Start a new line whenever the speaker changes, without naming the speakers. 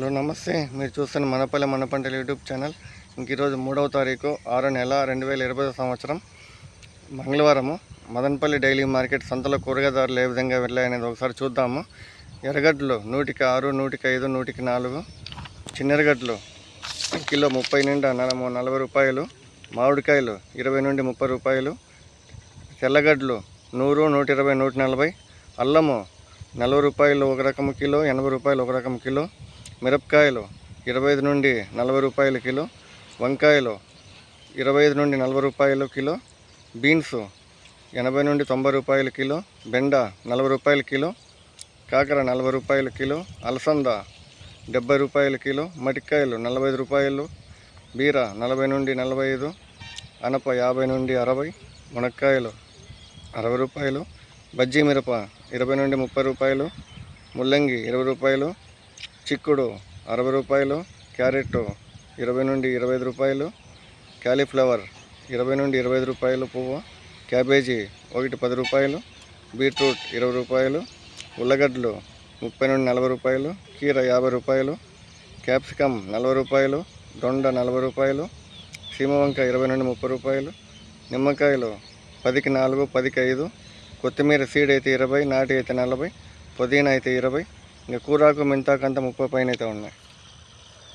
Hello నమస్తే. మీరు చూస్తున్న మనపల్లె మనపంటల యూట్యూబ్ ఛానల్. ఇంక ఈరోజు మూడవ తారీఖు ఆరో నెల రెండు వేల ఇరవై సంవత్సరం. మంగళవారము మదనపల్లి డైలీ మార్కెట్ సంతలో కూరగాయదారులు ఏ విధంగా వెళ్ళాయనేది ఒకసారి చూద్దాము. ఎర్రగడ్డలు నూటికి ఆరు నూటికి ఐదు నూటికి నాలుగు. చిన్నెరగడ్డలు కిలో ముప్పై నిండా నలభై నలభై రూపాయలు. మామిడికాయలు ఇరవై నుండి ముప్పై రూపాయలు. తెల్లగడ్డలు నూరు నూట ఇరవై నూట నలభై. అల్లము నలభై రూపాయలు ఒక రకము కిలో ఎనభై రూపాయలు ఒక రకం కిలో. మిరపకాయలు ఇరవై ఐదు నుండి నలభై రూపాయల కిలో వంకాయలు ఇరవై ఐదు నుండి నలభై రూపాయలు కిలో బీన్స్ ఎనభై నుండి తొంభై రూపాయల కిలో బెండ నలభై రూపాయలు కిలో కాకర నలభై రూపాయల కిలో అలసంద డెబ్బై రూపాయల కిలో మటికాయలు నలభై ఐదు రూపాయలు బీర నలభై నుండి నలభై ఐదు అనప యాభై నుండి అరవై మునక్కాయలు అరవై రూపాయలు బజ్జీ మిరప ఇరవై నుండి ముప్పై రూపాయలు ముల్లంగి ఇరవై రూపాయలు చిక్కుడు అరవై రూపాయలు క్యారెట్ ఇరవై నుండి ఇరవై ఐదు రూపాయలు క్యాలీఫ్లవర్ ఇరవై నుండి ఇరవై ఐదు రూపాయలు పువ్వు క్యాబేజీ ఒకటి పది రూపాయలు బీట్రూట్ ఇరవై రూపాయలు ఉల్లగడ్డలు ముప్పై నుండి నలభై రూపాయలు కీర యాభై రూపాయలు క్యాప్సికమ్ నలభై రూపాయలు దొండ నలభై రూపాయలు సీమవంక ఇరవై నుండి ముప్పై రూపాయలు నిమ్మకాయలు పదికి నాలుగు పదికి ఐదు కొత్తిమీర సీడ్ అయితే ఇరవై నాటి అయితే నలభై పుదీనా అయితే ఇరవై ఇంకా కూరాకు మెంతాకు ముప్పై పైన అయితే ఉన్నాయి.